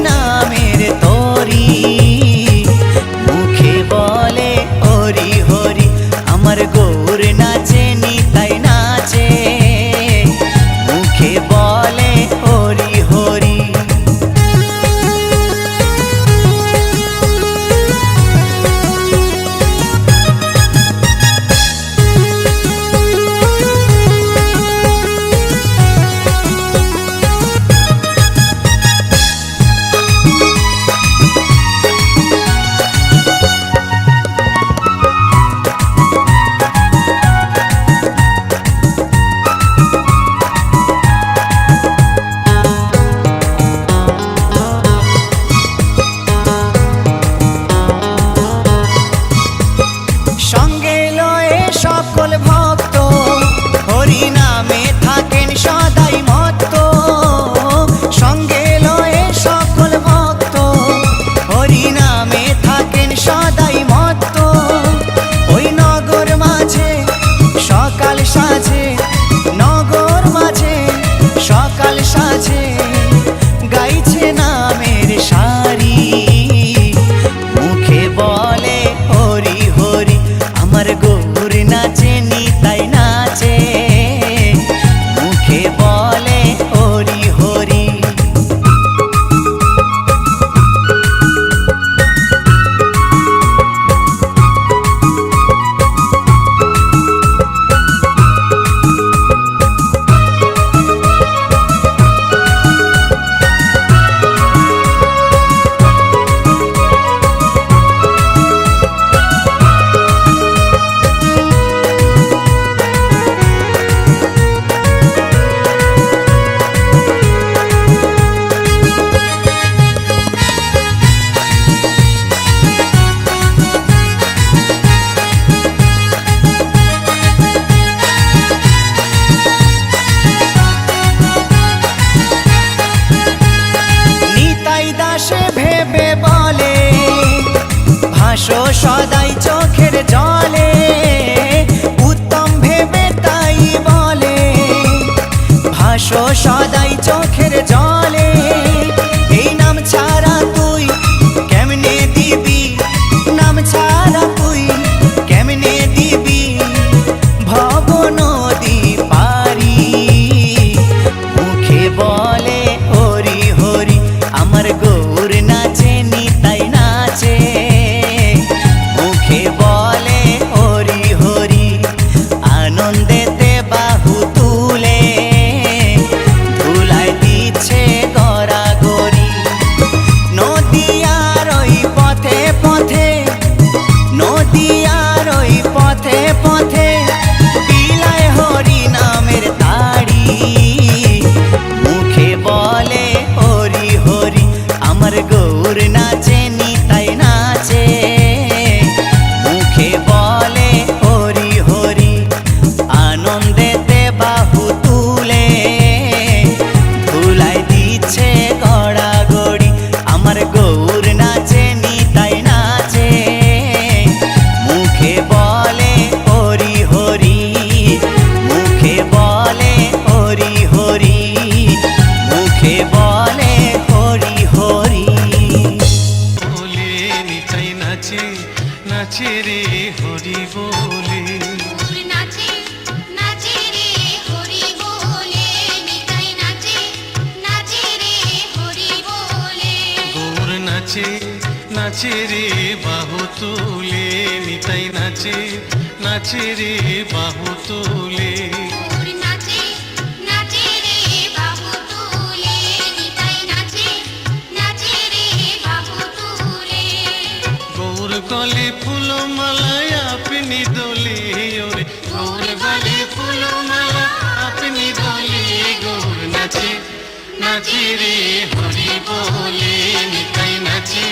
না আসো সদাই চোখের জলে। হরি বলে। নাচে নাচে রে বাহু তুলে নিতাই নাচে নাচে রে বাহু তুলে। তলে ফুল মালায় আপনি দলিও রে গৌর বলে ফুল মালা আপনি দলি গৌর নাচে নাচে রে, হরি বলে, নিতাই নাচে।